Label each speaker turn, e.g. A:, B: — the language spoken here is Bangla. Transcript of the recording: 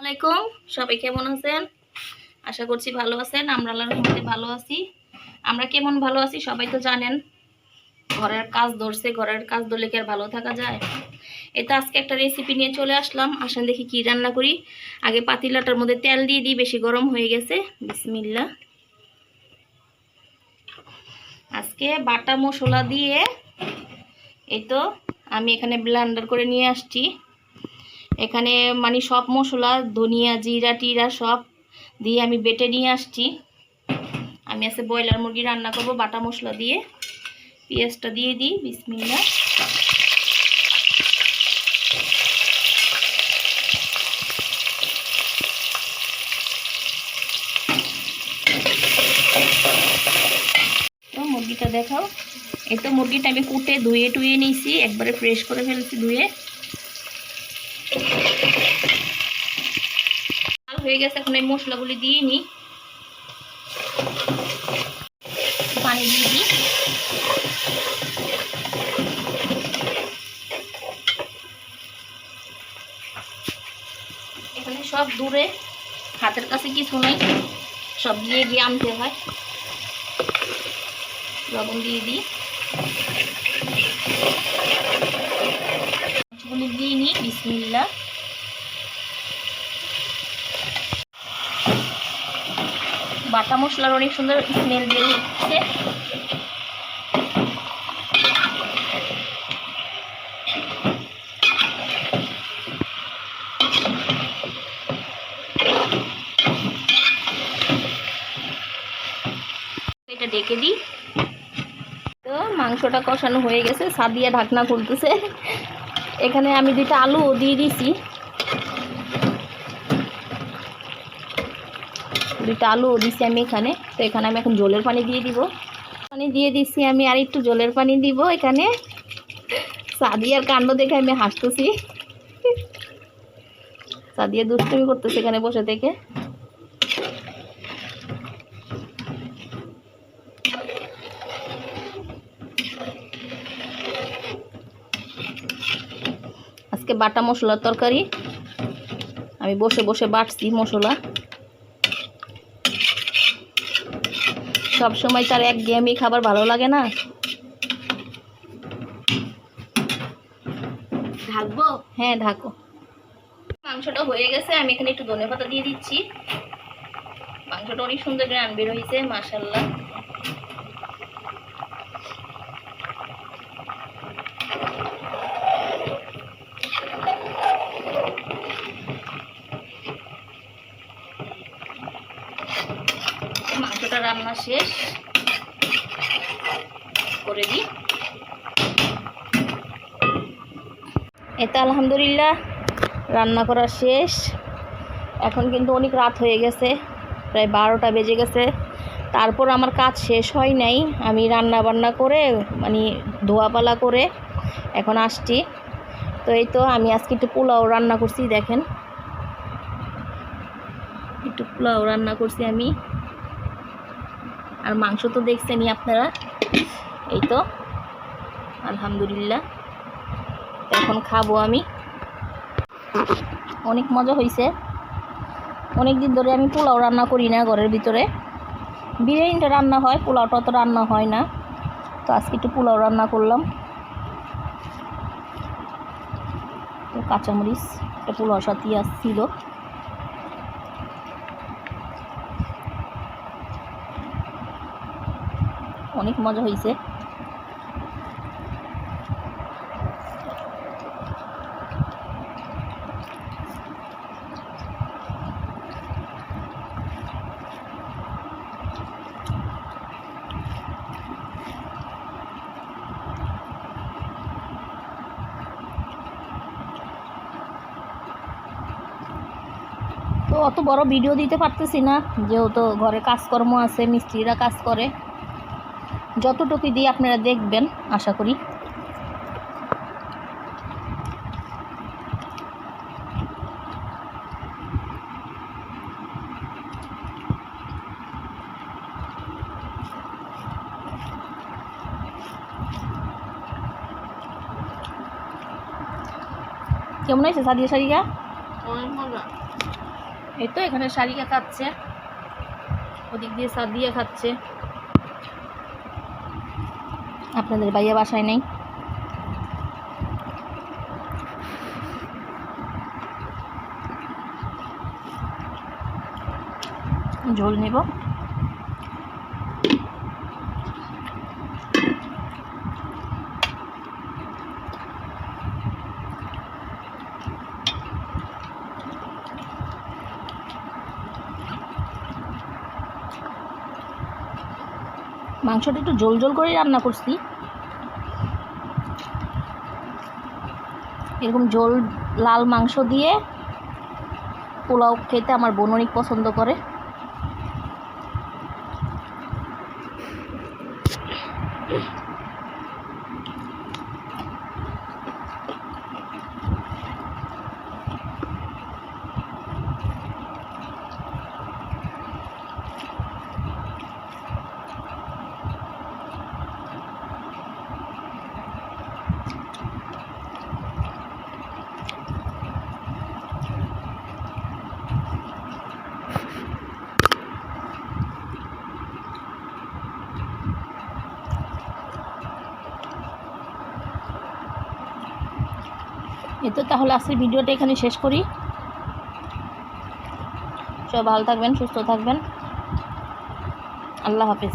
A: আলাইকুম। সবাই কেমন আছেন? আশা করছি ভালো আছেন। আমরা আল্লাহর ভালো আছি। আমরা কেমন ভালো আছি সবাই তো জানেন। ঘরের কাজ ধরছে, ঘরের কাজ ধরলে কি আর ভালো থাকা যায়? এটা আজকে একটা রেসিপি নিয়ে চলে আসলাম। আসেন দেখি কি রান্না করি। আগে পাতিলাটার মধ্যে তেল দিয়ে দিই, বেশি গরম হয়ে গেছে। বিসমিল্লা আজকে বাটা মশলা দিয়ে এই তো আমি এখানে ব্লান্ডার করে নিয়ে আসছি। এখানে মানে সব মশলা, ধনিয়া, জিরা, টিরা সব দিয়ে আমি বেটে নিয়ে আসছি। আমি আজকে ব্রয়লার মুরগি রান্না করব, বাটা মশলা দিয়ে। পেঁয়াজটা দিয়ে দিই বিসমিল্লা মুরগিটা দেখাও। এই তো মুরগিটা আমি কুটে ধুয়ে টুয়ে নিয়েছি, একবারে ফ্রেশ করে ফেলছি ধুয়ে। হয়ে গেছে, এখন এই মশলাগুলি দিয়ে নিই। পানি দিয়ে দিই। এখানে সব দূরে হাতের কাছে কিছু নেই, সব দিয়ে গিয়ে আনতে হয়। লবণ দিয়ে দিই। মাছগুলি দিয়ে নিই বিসমিল্লা বাটা মশলার অনেক সুন্দর স্মেল বেরিয়েছে এটা ডেকে দিই। তো মাংসটা কষানো হয়ে গেছে, সাদিয়া ঢাকনা খুলতেছে। এখানে আমি দুইটা আলু দিয়ে দিছি। দুইটা আলু দিছি আমি এখানে। তো এখানে আমি এখন জলের পানি দিয়ে দিব। পানি দিয়ে দিচ্ছি আমি আর একটু জলের পানি দিব এখানে। সাদিয়ার কাণ্ড দেখে আমি হাসতেছি। সাদিয়া দুষ্টুমি করতেছে এখানে বসে থেকে। আজকে বাটা মশলার তরকারি। আমি বসে বসে বাটছি মশলা। সব সময় তার এক গেমি খাবার ভালো লাগে না। ঢাকবো? হ্যাঁ ঢাকো। মাংসটা হয়ে গেছে আমি এখানে একটু ধনে পাতা দিয়ে দিচ্ছি। মাংসটা অনেক সুন্দর গ্রাম বের হয়েছে মাসাল্লাহ মাংসটা রান্না শেষ করে দিই। এটা আলহামদুলিল্লাহ, রান্না করা শেষ। এখন কিন্তু অনেক রাত হয়ে গেছে, প্রায় বারোটা বেজে গেছে। তারপর আমার কাজ শেষ হয় নাই। আমি রান্না বান্না করে মানে ধোয়াপালা করে এখন আসছি। তো এই তো, আমি আজকে একটু পোলাও রান্না করছি, দেখেন। একটু পোলাও রান্না করছি আমি। আর মাংস তো দেখছেনই আপনারা। এই তো, আলহামদুলিল্লাহ। এখন খাব আমি। অনেক মজা হয়েছে অনেক দিন ধরে আমি পোলাও রান্না করি না ঘরের ভিতরে। বিরিয়ানিটা রান্না হয়, পোলাওটা তো রান্না হয় না। তো আজকে একটু পোলাও রান্না করলাম। কাঁচামরিচ, একটা পোলাও সাথে আসছিল অনেক মজা হয়েছে তো অত বড় ভিডিও দিতে পারতেছি না। যেহেতু ঘরে কাজকর্ম আছে, মিস্ত্রিরা কাজ করে। যতটুকু দিয়ে আপনারা দেখবেন আশা করি। কেমন হয়েছে সাদিয়া
B: মজা।
A: এই তো এখানে শারিকা খাচ্ছে। ওদিক দিয়ে সাদিয়া খাচ্ছে। আপনাদের বাইয়া বাসায় নেই। ঝোল নেব। মাংসটা একটু জোল জোল করে রান্না করছি। এরকম ঝোল লাল মাংস দিয়ে পোলাও খেতে আমার বোন অনেক পছন্দ করে। এ তো তাহলে আজকের ভিডিওটা এখানে শেষ করি। সব ভালো থাকবেন সুস্থ থাকবেন। আল্লাহ হাফিজ।